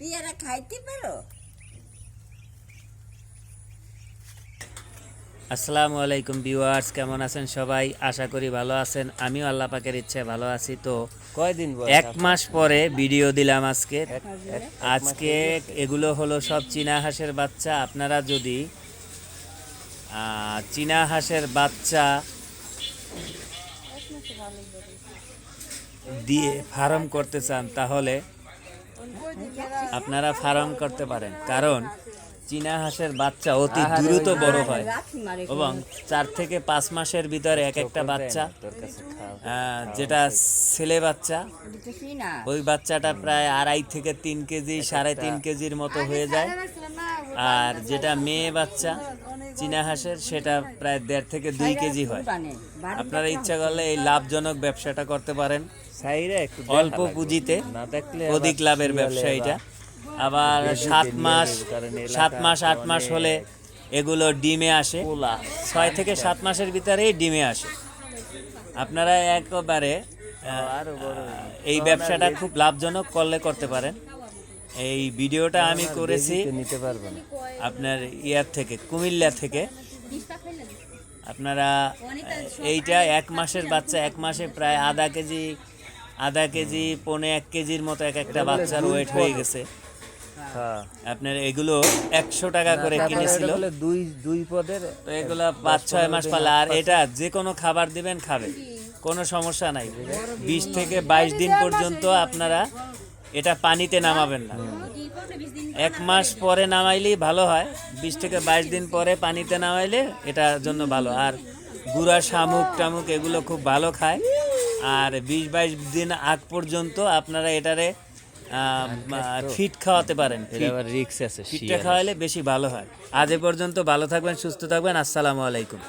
পেয়ারা খাইতে পারো? আসসালামু আলাইকুম ভিউয়ার্স কেমন আছেন সবাই? আশা করি ভালো আছেন। আমিও আল্লাহ পাকের ইচ্ছে ভালো আছি। তো কয়দিন এক মাস পরে ভিডিও দিলাম আজকে। আজকে এগুলো হলো সব চীনা হাঁসের বাচ্চা। আপনারা যদি আহ, চীনা হাঁসের বাচ্চা দিয়ে ফার্ম করতে চান তাহলে আপনারা ফার্ম করতে পারেন কারণ চীনা হাঁসের বাচ্চা অতি দ্রুত বড় হয় এবং চার থেকে পাঁচ মাসের ভিতরে এক একটা বাচ্চা যেটা ছেলে বাচ্চা ওই বাচ্চাটা প্রায় আড়াই থেকে তিন কেজি সাড়ে তিন কেজির মতো হয়ে যায়। আর যেটা মেয়ে বাচ্চা চীনা হাঁসের সেটা প্রায় দেড় থেকে দুই কেজি হয়। আপনারা ইচ্ছা করলে এই লাভজনক ব্যবসাটা করতে পারেন। একটু অল্প পুঁজিতে অধিক লাভের ব্যবসা এটা আবার সাত মাস সাত মাস আট মাস হলে এগুলো ডিমে আসে। ছয় থেকে সাত মাসের ভিতরেই ডিমে আসে। আপনারা একবারে এই ব্যবসাটা খুব লাভজনক করলে করতে পারেন। এই ভিডিওটা আমি করেছি নিতে পারবে না। আপনার ইয়ার থেকে কুমিল্লা থেকে। আপনারা এইটা এক মাসের বাচ্চা এক মাসে প্রায় আধা কেজি আধা কেজি পৌনে এক কেজির মতো এক একটা বাচ্চার ওয়েট হয়ে গেছে। হ্যাঁ। আপনার এগুলো একশো টাকা করে কিনেছিল। দুই দুই পদের তো এগুলা পাঁচ ছয় মাস পালে আর এটা যে কোনো খাবার দিবেন খাবে কোনো সমস্যা নাই। বিশ থেকে বাইশ দিন পর্যন্ত আপনারা এটা পানিতে নামাবেন না। এক মাস পরে নামাইলেই ভালো হয়। বিশ থেকে বাইশ দিন পরে পানিতে নামাইলে এটার জন্য ভালো। আর গুড়া শামুক টামুক এগুলো খুব ভালো খায়। আর বিশ বাইশ দিন আগ পর্যন্ত আপনারা এটারে ফিট খাওয়াতে পারেন রিক্স আছে ফিটটা। খাওয়ালে বেশি ভালো হয়। আজ এ পর্যন্ত ভালো থাকবেন সুস্থ থাকবেন আসসালামু আলাইকুম।